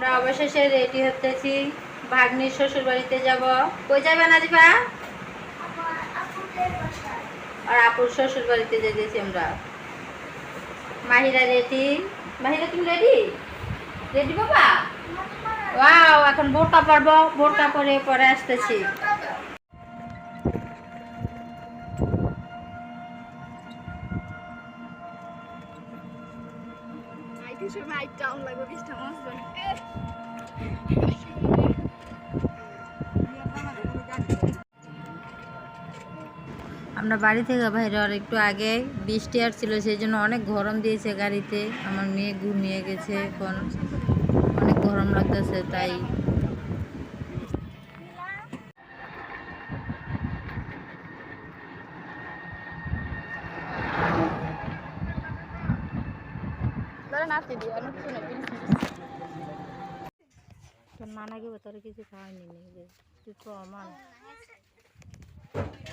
আমরা অবশেষে রেডি হতেছি। ভাগ্নি শ্বশুর বাড়িতে যাব। কই যাবে নাজিফা? আর আপুর শ্বশুর বাড়িতে যেতেছি আমরা। মাহিরা রেডি। মাহিরা, তুমি রেডি? রেডি বাবা? ওয়াও, এখন বোরকা পরবো বোরকা পরে পরে আসতেছি। আমরা বাড়ি থেকে বাইরে আর একটু আগে বৃষ্টি আর ছিল সেই জন্য অনেক গরম দিয়েছে গাড়িতে। আমার মেয়ে ঘুমিয়ে গেছে, এখন অনেক গরম লাগতেছে, তাই ধরে নাচতে দিও অনেক শুনে তোর তোর কিছু খাওয়াইনি নি তুই কমান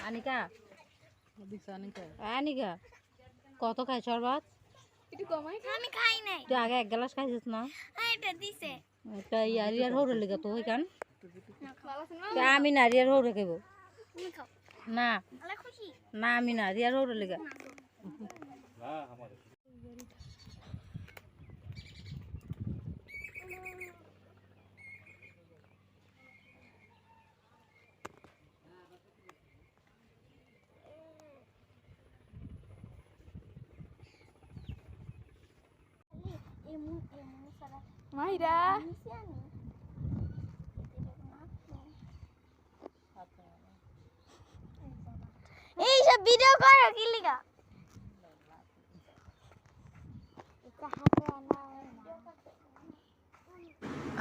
আনিকা? আনিকা। কত খাই শরবত? একটু কমাই। আমি খাই নাই। তুই আগে এক গ্লাস খাইছিস না? এটা দিছে। এটা ইয়ার ইয়ার হৌরে লেগে তো তা আমি না রিয়ার হৌরে খাইব। না। আলা খুশি। না আমি না রিয়ার হৌরে লেগে মাইরা এই সব ভিডিও করো কি লিগা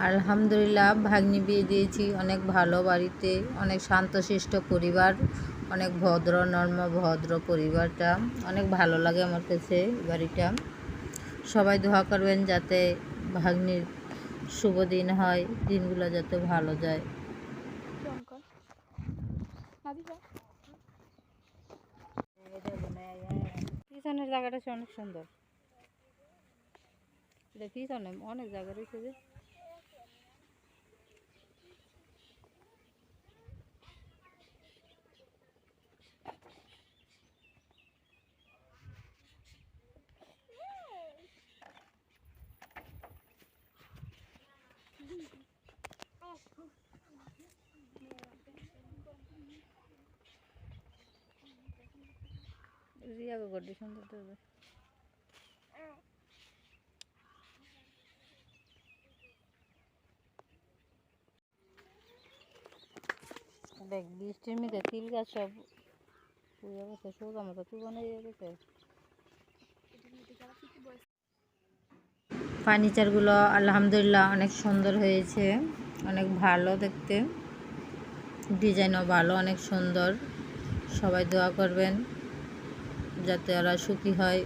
আলহামদুলিল্লাহ ভাগ্নি বিয়ে দিয়েছি। অনেক ভালো বাড়িতে অনেক শান্তশিষ্ট পরিবার অনেক ভদ্র নর্ম ভদ্র পরিবারটা। অনেক ভালো লাগে আমার কাছে এই বাড়িটা। সবাই দোয়া করবেন যাতে ভাগ্নির শুভ দিন হয় দিনগুলো যাতে ভালো যায়। পিছনের জায়গাটা সে অনেক সুন্দর। এটা পিছনে অনেক জায়গা রয়েছে যে। রিয়া গড্ডি সুন্দর তো দেখ, বৃষ্টির মধ্যে তিল গাছ সব পুড়ে গেছে সোজা মতো চুবানো গেছে। ফার্নিচারগুলো আলহামদুলিল্লাহ অনেক সুন্দর হয়েছে, অনেক ভালো দেখতে। ডিজাইনও ভালো, অনেক সুন্দর। সবাই দোয়া করবেন। যাতে ওরা সুখী হয়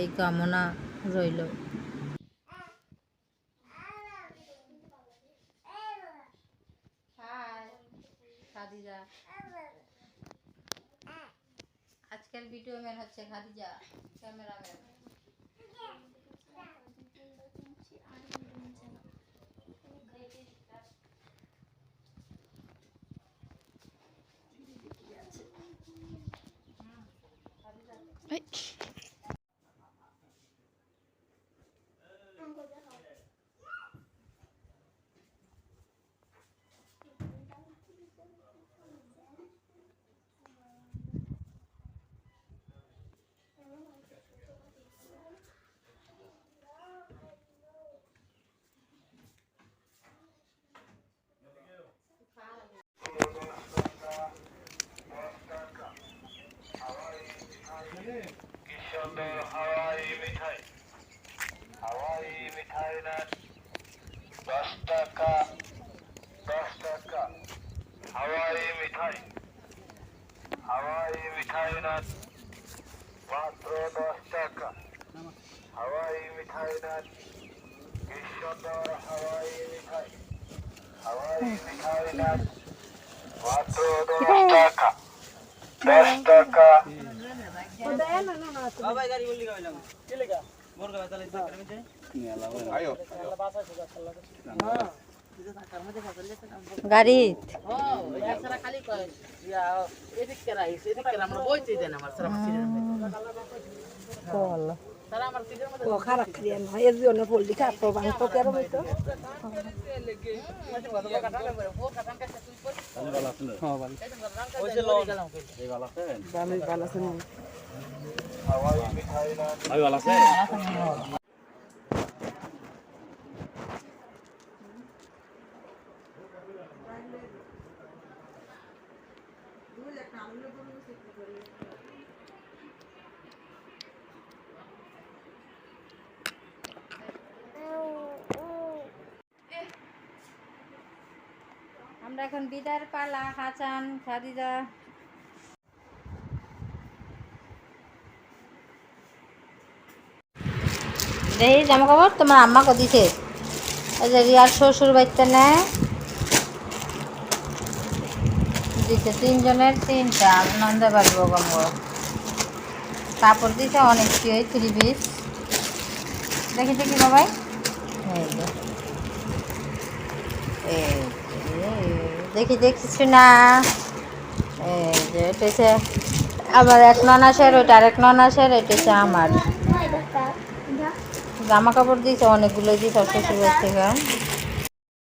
এই কামনা রইল। আজকের ভিডিও ম্যান হচ্ছে খাদিজা ক্যামেরাম্যান। Bye. 一緒ハワイみたいハワイみたい。なバスタカ。バスタカハワイみたいハワイみたいな。バトロバスタカ。ハワイみたいな。一緒のハワイみたいハワイみたいなバトロバスタカ。バスタカ、বাবা গাড়ি বললি গাইলাম কে লেগা মোর কাপড় বাংত কেন হইতো আমরা এখন বিদার পালা হাসান খাদিজা। দেখি জামা কাপড় তোমার আম্মাকে দিছে। যে রিয়ার শ্বশুর বাড়িতে নেয় দিছে তিনজনের তিনটা নন্দে পারব গম কাপড় দিছে অনেক থ্রি পিস দেখি দেখি বাবাই দেখি দেখিস না? এই যে এটা আমার এক ননাসের, ওইটা আরেক ননাসের এটা আমার। জামা কাপড় দিয়েছে অনেকগুলো দিয়েছে শ্বশুর বাড়ি থেকে